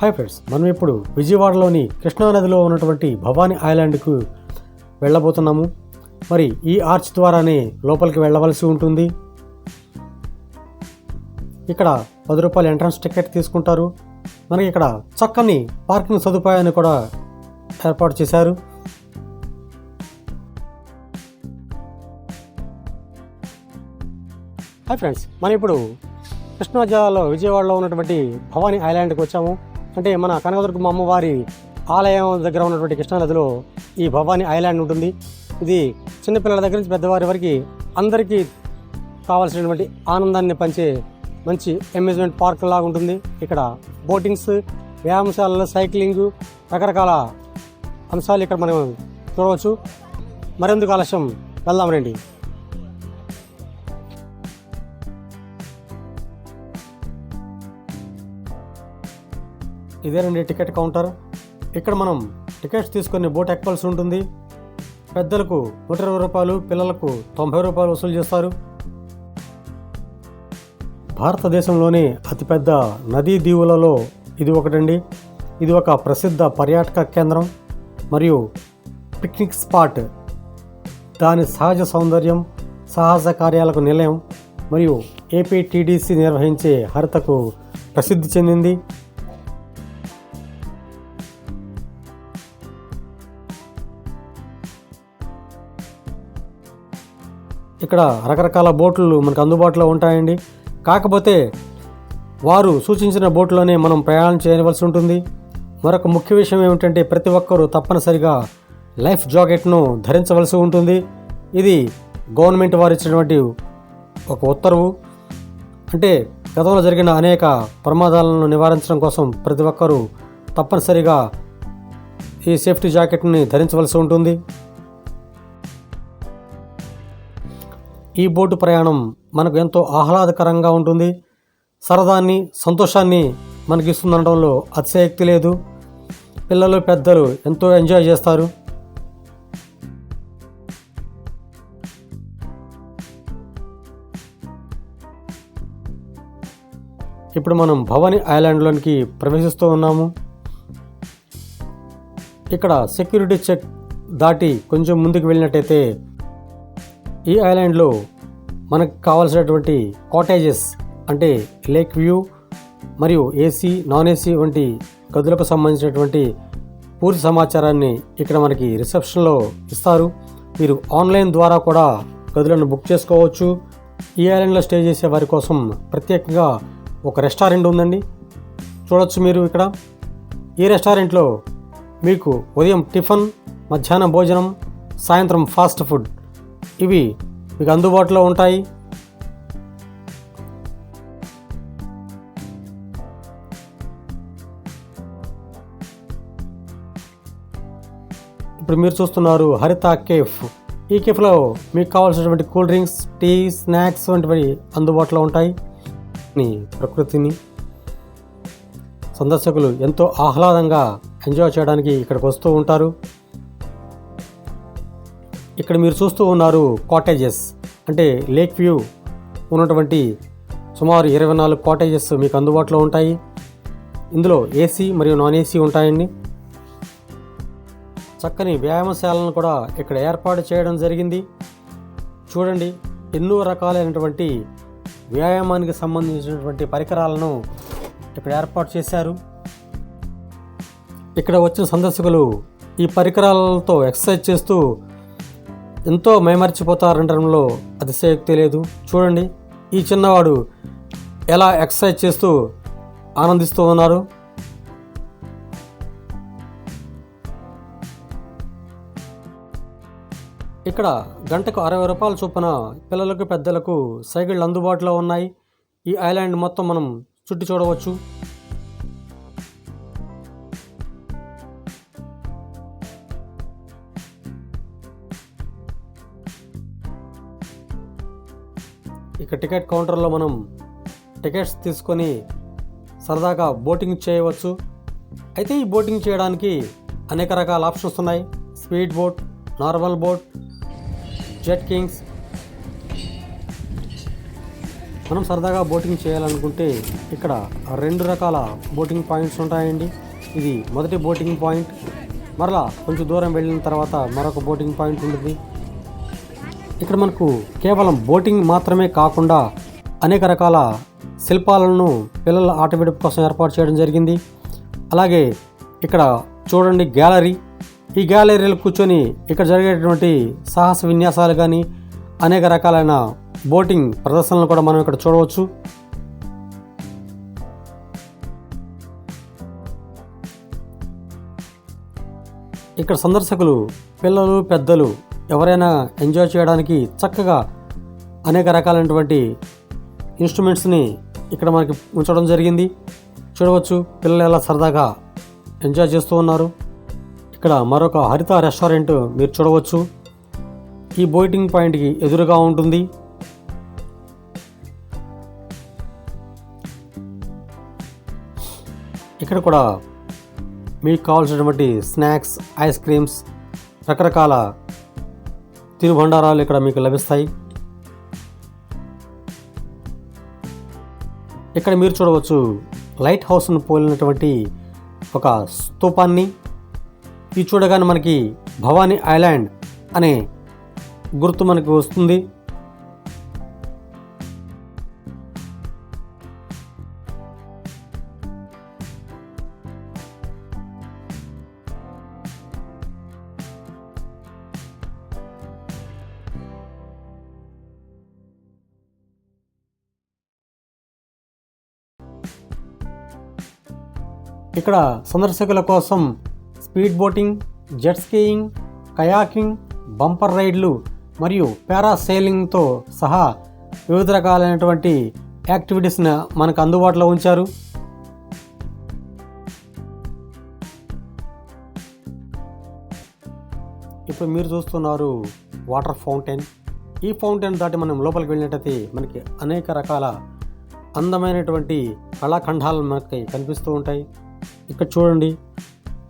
Hi friends మనం ఇప్పుడు విజయవాడలోని కృష్ణానదిలో ఉన్నటువంటి భవానీ ఐలాండ్కు వెళ్ళబోతున్నాము. మరి ఈ ఆర్చ్ ద్వారానే లోపలికి వెళ్ళవలసి ఉంటుంది. ఇక్కడ పది రూపాయల ఎంట్రన్స్ టికెట్ తీసుకుంటారు. మనకి ఇక్కడ చక్కని పార్కింగ్ సదుపాయాన్ని కూడా ఏర్పాటు చేశారు. హాయ్ ఫ్రెండ్స్ మనం ఇప్పుడు కృష్ణా జిల్లాలో విజయవాడలో ఉన్నటువంటి భవానీ ఐలాండ్కి వచ్చాము. అంటే మన కనకదుర్గమ్మ అమ్మవారి ఆలయం దగ్గర ఉన్నటువంటి కృష్ణానదిలో ఈ భవానీ ఐలాండ్ ఉంటుంది. ఇది చిన్నపిల్లల దగ్గర నుంచి పెద్దవారి వరకు అందరికీ కావాల్సినటువంటి ఆనందాన్ని పంచే మంచి అమ్యూజ్మెంట్ పార్క్ లాగా ఉంటుంది. ఇక్కడ బోటింగ్స్ వ్యాయామశాలలు సైక్లింగ్ రకరకాల అంశాలు ఇక్కడ మనం చూడవచ్చు. మరెందుకు ఆలస్యం? వెళ్దాం రండి. ఇదేనండి టికెట్ కౌంటర్. ఇక్కడ మనం టికెట్స్ తీసుకొని బోట్ ఎక్కవలసి ఉంటుంది. పెద్దలకు నూట ఇరవై రూపాయలు పిల్లలకు తొంభై రూపాయలు వసూలు చేస్తారు. భారతదేశంలోని అతిపెద్ద నదీ దీవులలో ఇది ఒకటండి. ఇది ఒక ప్రసిద్ధ పర్యాటక కేంద్రం మరియు పిక్నిక్ స్పాట్. దాని సహజ సౌందర్యం సాహస కార్యాలకు నిలయం మరియు ఏపీటీడీసీ నిర్వహించే హరితకు ప్రసిద్ధి చెందింది. ఇక్కడ రకరకాల బోట్లు మనకు అందుబాటులో ఉంటాయండి. కాకపోతే వారు సూచించిన బోట్లోనే మనం ప్రయాణం చేయవలసి ఉంటుంది. మరొక ముఖ్య విషయం ఏమిటంటే ప్రతి ఒక్కరూ తప్పనిసరిగా లైఫ్ జాకెట్ను ధరించవలసి ఉంటుంది. ఇది గవర్నమెంట్ వారు ఇచ్చినటువంటి ఒక ఉత్తర్వు. అంటే గతంలో జరిగిన అనేక ప్రమాదాలను నివారించడం కోసం ప్రతి ఒక్కరూ తప్పనిసరిగా ఈ సేఫ్టీ జాకెట్ని ధరించవలసి ఉంటుంది. ఈ బోటు ప్రయాణం మనకు ఎంతో ఆహ్లాదకరంగా ఉంటుంది. సరదాన్ని సంతోషాన్ని మనకి ఇస్తుందనడంలో అతిశయక్తి లేదు. పిల్లలు పెద్దలు ఎంతో ఎంజాయ్ చేస్తారు. ఇప్పుడు మనం భవానీ ఐలాండ్లోనికి ప్రవేశిస్తూ ఉన్నాము. ఇక్కడ సెక్యూరిటీ చెక్ దాటి కొంచెం ముందుకు వెళ్ళినట్టయితే ఈ ఐలాండ్లో మనకు కావాల్సినటువంటి కాటేజెస్ అంటే లేక్ వ్యూ మరియు ఏసీ నాన్ ఏసీ వంటి గదులకు సంబంధించినటువంటి పూర్తి సమాచారాన్ని ఇక్కడ మనకి రిసెప్షన్లో ఇస్తారు. మీరు ఆన్లైన్ ద్వారా కూడా గదులను బుక్ చేసుకోవచ్చు. ఈ ఐలాండ్లో స్టే చేసే వారి కోసం ప్రత్యేకంగా ఒక రెస్టారెంట్ ఉందండి. చూడొచ్చు మీరు ఇక్కడ. ఈ రెస్టారెంట్లో మీకు ఉదయం టిఫిన్ మధ్యాహ్నం భోజనం సాయంత్రం ఫాస్ట్ ఫుడ్ ఇవి మీకు అందుబాటులో ఉంటాయి. ఇప్పుడు మీరు చూస్తున్నారు హరిత కేఫ్. ఈ కేఫ్లో మీకు కావాల్సినటువంటి కూల్ డ్రింక్స్ టీ స్నాక్స్ వంటివి అందుబాటులో ఉంటాయి. ఈ ప్రకృతిని సందర్శకులు ఎంతో ఆహ్లాదంగా ఎంజాయ్ చేయడానికి ఇక్కడికి వస్తూ ఉంటారు. ఇక్కడ మీరు చూస్తూ ఉన్నారు కాటేజెస్ అంటే లేక్ వ్యూ ఉన్నటువంటి సుమారు ఇరవై నాలుగు కాటేజెస్ మీకు అందుబాటులో ఉంటాయి. ఇందులో ఏసీ మరియు నాన్ ఏసీ ఉంటాయండి. చక్కని వ్యాయామశాలను కూడా ఇక్కడ ఏర్పాటు చేయడం జరిగింది. చూడండి ఎన్నో రకాలైనటువంటి వ్యాయామానికి సంబంధించినటువంటి పరికరాలను ఇక్కడ ఏర్పాటు చేశారు. ఇక్కడ వచ్చిన సందర్శకులు ఈ పరికరాలతో ఎక్సర్సైజ్ చేస్తూ ఎంతో మైమర్చిపోతారనడంలో అతిశయోక్తి లేదు. చూడండి ఈ చిన్నవాడు ఎలా ఎక్సర్సైజ్ చేస్తూ ఆనందిస్తూ ఉన్నారు. ఇక్కడ గంటకు అరవై రూపాయల చొప్పున పిల్లలకు పెద్దలకు సైకిళ్ళు అందుబాటులో ఉన్నాయి. ఈ ఐలాండ్ మొత్తం మనం చుట్టి చూడవచ్చు. ఇక టికెట్ కౌంటర్లో మనం టికెట్స్ తీసుకొని సరదాగా బోటింగ్ చేయవచ్చు. అయితే ఈ బోటింగ్ చేయడానికి అనేక రకాల ఆప్షన్స్ ఉన్నాయి. Speed boat normal boat jet kings. మనం సరదాగా బోటింగ్ చేయాలనుకుంటే ఇక్కడ రెండు రకాల బోటింగ్ పాయింట్స్ ఉంటాయండి. ఇది మొదటి బోటింగ్ పాయింట్ మరలా కొంచెం దూరం వెళ్ళిన తర్వాత మరొక బోటింగ్ పాయింట్ ఉంటుంది. ఇక్కడ మనకు కేవలం బోటింగ్ మాత్రమే కాకుండా అనేక రకాల శిల్పాలను పిల్లల ఆట కోసం ఏర్పాటు చేయడం జరిగింది. అలాగే ఇక్కడ చూడండి గ్యాలరీ. ఈ గ్యాలరీలో కూర్చొని ఇక్కడ జరిగేటువంటి సాహస విన్యాసాలు కానీ అనేక రకాలైన బోటింగ్ ప్రదర్శనలు కూడా మనం ఇక్కడ చూడవచ్చు. ఇక్కడ సందర్శకులు పిల్లలు పెద్దలు ఎవరైనా ఎంజాయ్ చేయడానికి చక్కగా అనేక రకాలైనటువంటి ఇన్స్ట్రుమెంట్స్ని ఇక్కడ మనకి ఉంచడం జరిగింది. చూడవచ్చు పిల్లలు ఎలా సరదాగా ఎంజాయ్ చేస్తూ ఉన్నారు. ఇక్కడ మరొక హరిత రెస్టారెంట్ మీరు చూడవచ్చు. ఈ బోటింగ్ పాయింట్కి ఎదురుగా ఉంటుంది. ఇక్కడ కూడా మీకు కావాల్సినటువంటి స్నాక్స్ ఐస్ క్రీమ్స్ రకరకాల తినుబండారాలు ఇక్కడ మీకు లభిస్తాయి. ఇక్కడ మీరు చూడవచ్చు లైట్ హౌస్ను పోలినటువంటి ఒక స్తూపాన్ని. ఇది చూడగానే మనకి భవానీ ఐలాండ్ అనే గుర్తు మనకు వస్తుంది. ఇక్కడ సందర్శకుల కోసం speed boating jet skiing kayaking bumper రైడ్లు మరియు పారాసైలింగ్తో సహా వివిధ రకాలైనటువంటి యాక్టివిటీస్ని మనకు అందుబాటులో ఉంచారు. ఇప్పుడు మీరు చూస్తున్నారు వాటర్ ఫౌంటైన్. ఈ ఫౌంటైన్ దాటి మనం లోపలికి వెళ్ళినట్టయితే మనకి అనేక రకాల అందమైనటువంటి కళాఖండాలు మనకి కనిపిస్తూ ఉంటాయి. ఇక్కడ చూడండి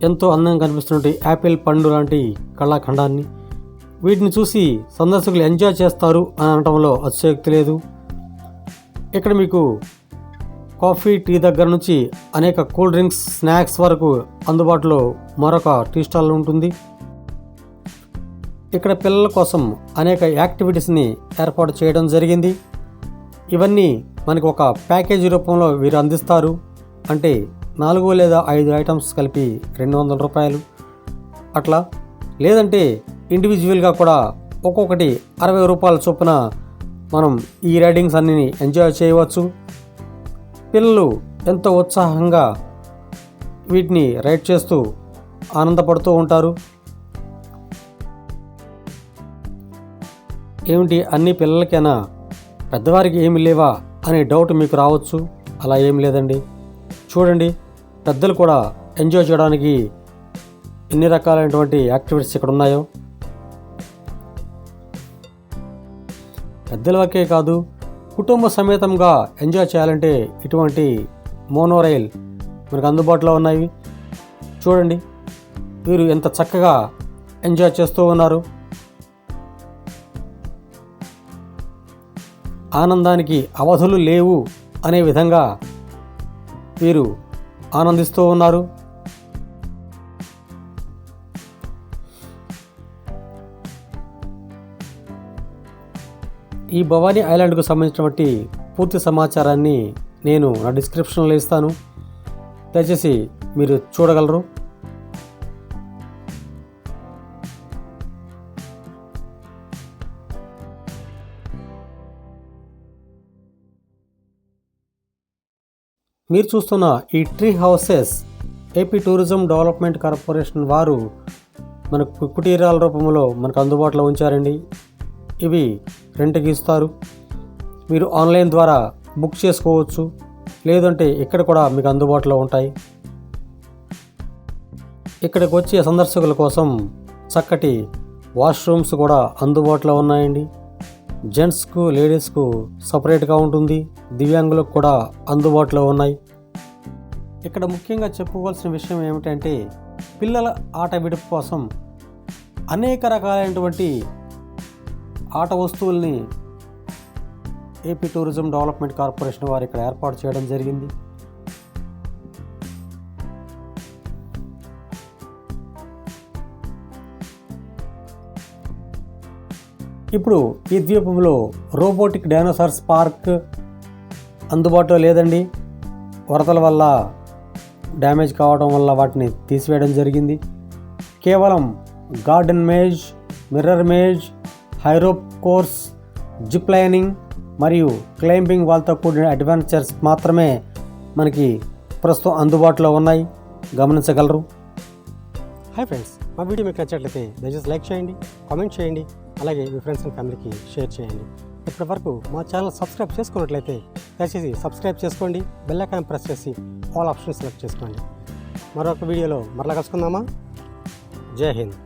ఎంతో అందంగా కనిపిస్తున్నటువంటి యాపిల్ పండు లాంటి కళాఖండాన్ని. వీటిని చూసి సందర్శకులు ఎంజాయ్ చేస్తారు అని అనటంలో అతిశయోక్తి లేదు. ఇక్కడ మీకు కాఫీ టీ దగ్గర నుంచి అనేక కూల్ డ్రింక్స్ స్నాక్స్ వరకు అందుబాటులో మరొక టీ స్టాల్ ఉంటుంది. ఇక్కడ పిల్లల కోసం అనేక యాక్టివిటీస్ని ఏర్పాటు చేయడం జరిగింది. ఇవన్నీ మనకు ఒక ప్యాకేజీ రూపంలో వీరు అందిస్తారు. అంటే నాలుగు లేదా ఐదు ఐటమ్స్ కలిపి రెండు వందల రూపాయలు. అట్లా లేదంటే ఇండివిజువల్గా కూడా ఒక్కొక్కటి అరవై రూపాయల చొప్పున మనం ఈ రైడింగ్స్ అన్ని ఎంజాయ్ చేయవచ్చు. పిల్లలు ఎంతో ఉత్సాహంగా వీటిని రైడ్ చేస్తూ ఆనందపడుతూ ఉంటారు. ఏమిటి అన్ని పిల్లలకైనా పెద్దవారికి ఏమి లేవా అనే డౌట్ మీకు రావచ్చు. అలా ఏం లేదండి. చూడండి. పెద్దలు కూడా ఎంజాయ్ చేయడానికి ఎన్ని రకాలైనటువంటి యాక్టివిటీస్ ఇక్కడ ఉన్నాయో. పెద్దల వరకే కాదు కుటుంబ సమేతంగా ఎంజాయ్ చేయాలంటే ఇటువంటి మోనో రైల్ మనకు అందుబాటులో ఉన్నాయి. చూడండి వీరు ఎంత చక్కగా ఎంజాయ్ చేస్తూ ఉన్నారు. ఆనందానికి అవధులు లేవు అనే విధంగా వీరు ఆనందిస్తూ ఉన్నారు. ఈ భవానీ ఐలాండ్కు సంబంధించినటువంటి పూర్తి సమాచారాన్ని నేను నా డిస్క్రిప్షన్లో ఇస్తాను. దయచేసి మీరు చూడగలరు. మీరు చూస్తున్న ఈ tree houses AP tourism development corporation వారు మనకు కుటీరాల రూపంలో మనకు అందుబాటులో ఉంచారండి. ఇవి రెంట్కి ఇస్తారు. మీరు ఆన్లైన్ ద్వారా బుక్ చేసుకోవచ్చు. లేదంటే ఇక్కడ కూడా మీకు అందుబాటులో ఉంటాయి. ఇక్కడికి వచ్చే సందర్శకుల కోసం చక్కటి వాష్రూమ్స్ కూడా అందుబాటులో ఉన్నాయండి. జెంట్స్కు లేడీస్కు సపరేట్గా ఉంటుంది. దివ్యాంగులకు కూడా అందుబాటులో ఉన్నాయి. ఇక్కడ ముఖ్యంగా చెప్పుకోవాల్సిన విషయం ఏమిటంటే పిల్లల ఆట విడుపు కోసం అనేక రకాలైనటువంటి ఆట వస్తువుల్ని ఏపీ టూరిజం డెవలప్మెంట్ కార్పొరేషన్ వారు ఇక్కడ ఏర్పాటు చేయడం జరిగింది. ఇప్పుడు ఈ ద్వీపంలో రోబోటిక్ డైనోసార్స్ పార్క్ అందుబాటులో లేదండి. వరదల వల్ల డ్యామేజ్ కావడం వల్ల వాటిని తీసివేయడం జరిగింది. కేవలం garden maze mirror maze high rope course zip lining మరియు క్లైంబింగ్ వాళ్ళతో కూడిన అడ్వెంచర్స్ మాత్రమే మనకి ప్రస్తుతం అందుబాటులో ఉన్నాయి. గమనించగలరు. హాయ్ ఫ్రెండ్స్ మా వీడియో మీకు నచ్చినట్లయితే దయచేసి లైక్ చేయండి కామెంట్ చేయండి అలాగే మీ ఫ్రెండ్స్ అండ్ ఫ్యామిలీకి షేర్ చేయండి. ఇప్పటి వరకు మా ఛానల్ సబ్స్క్రైబ్ చేసుకున్నట్లయితే దయచేసి సబ్స్క్రైబ్ చేసుకోండి బెల్ ఐకాన్ ప్రెస్ చేసి ఆల్ ఆప్షన్స్ సెలెక్ట్ చేసుకోండి. మరొక వీడియోలో మరలా కలుసుకుందామా? జై హింద్.